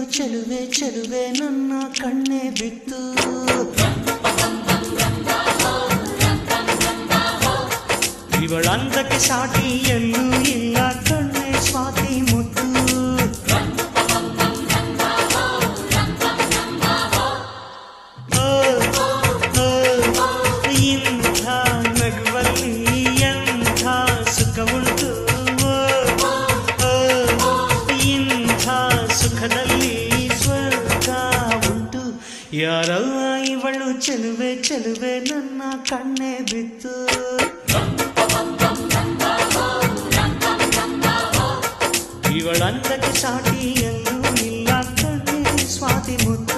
ಚೆಲುವೆ ಚೆಲುವೆ ನನ್ನ ಕಣ್ಣೆ ಬಿತ್ತು ಇವಳಂದಕ್ಕೆ ಸಾಟಿ ಎಲ್ಲೂ ಇಲ್ಲ ಯಾರಲ್ಲ ಇವಳು ಚೆಲುವೆ ಚೆಲುವೆ ನನ್ನ ಕಣ್ಣೆ ಬಿತ್ತು ಇವಳಂದಕ್ಕೆ ಸಾಟಿ ಎಲ್ಲೂ ಇಲ್ಲ ಕಣ್ಣೆ ಸ್ವಾತಿ ಮುತ್ತು